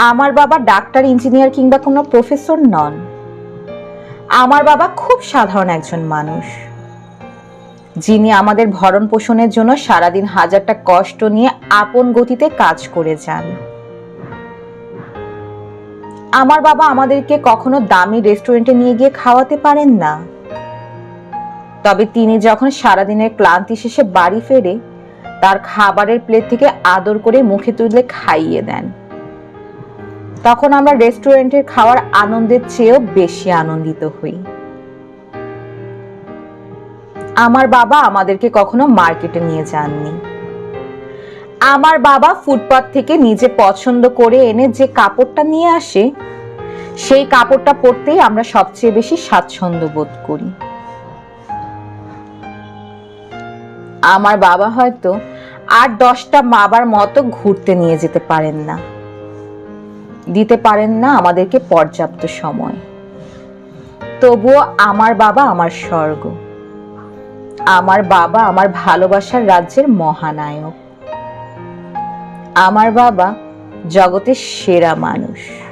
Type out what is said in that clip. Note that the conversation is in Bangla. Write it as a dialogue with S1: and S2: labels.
S1: আমার বাবা ডাক্তার, ইঞ্জিনিয়ার কিংবা কোনো প্রফেসর নন। আমার বাবা খুব সাধারণ একজন মানুষ। যিনি আমাদের ভরণ পোষণের জন্য সারাদিন হাজারটা কষ্ট নিয়ে আপন গতিতে কাজ করে যান। আমার বাবা আমাদেরকে কখনো দামি রেস্টুরেন্টে নিয়ে গিয়ে খাওয়াতে পারেন না। তবে তিনি যখন সারাদিনের ক্লান্তি শেষে বাড়ি ফেরে, তার খাবারের প্লেট থেকে আদর করে মুখে তুলে খাইয়ে দেন। তখন আমরা রেস্টুরেন্টের খাওয়ার আনন্দের চেয়েও বেশি আনন্দিত হই। আমার বাবা আমাদেরকে কখনো মার্কেটে নিয়ে যাননি। আমার বাবা ফুটপাত থেকে নিজে পছন্দ করে এনে যে কাপড়টা নিয়ে আসে, সেই কাপড়টা পরতেই আমরা সবচেয়ে বেশি স্বাচ্ছন্দ্য বোধ করি। আমার বাবা হয়তো আর দশটা বাবার মতো ঘুরতে নিয়ে যেতে পারেন না। দিতে পারেন না আমাদেরকে পর্যাপ্ত সময়। তবুও আমার বাবা আমার স্বর্গ। আমার বাবা আমার ভালোবাসার রাজ্যের মহানায়ক। আমার বাবা জগতের সেরা মানুষ।